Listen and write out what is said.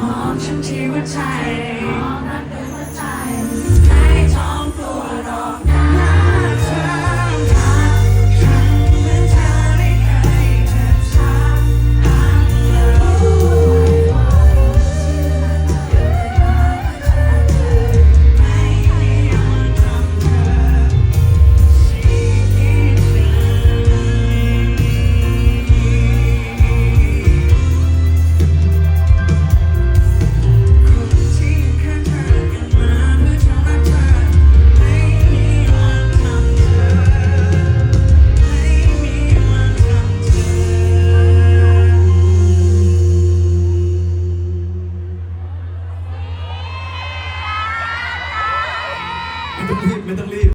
มองฉันที่หัวใจ ไม่ต้องรีบไม่ต้องรีบ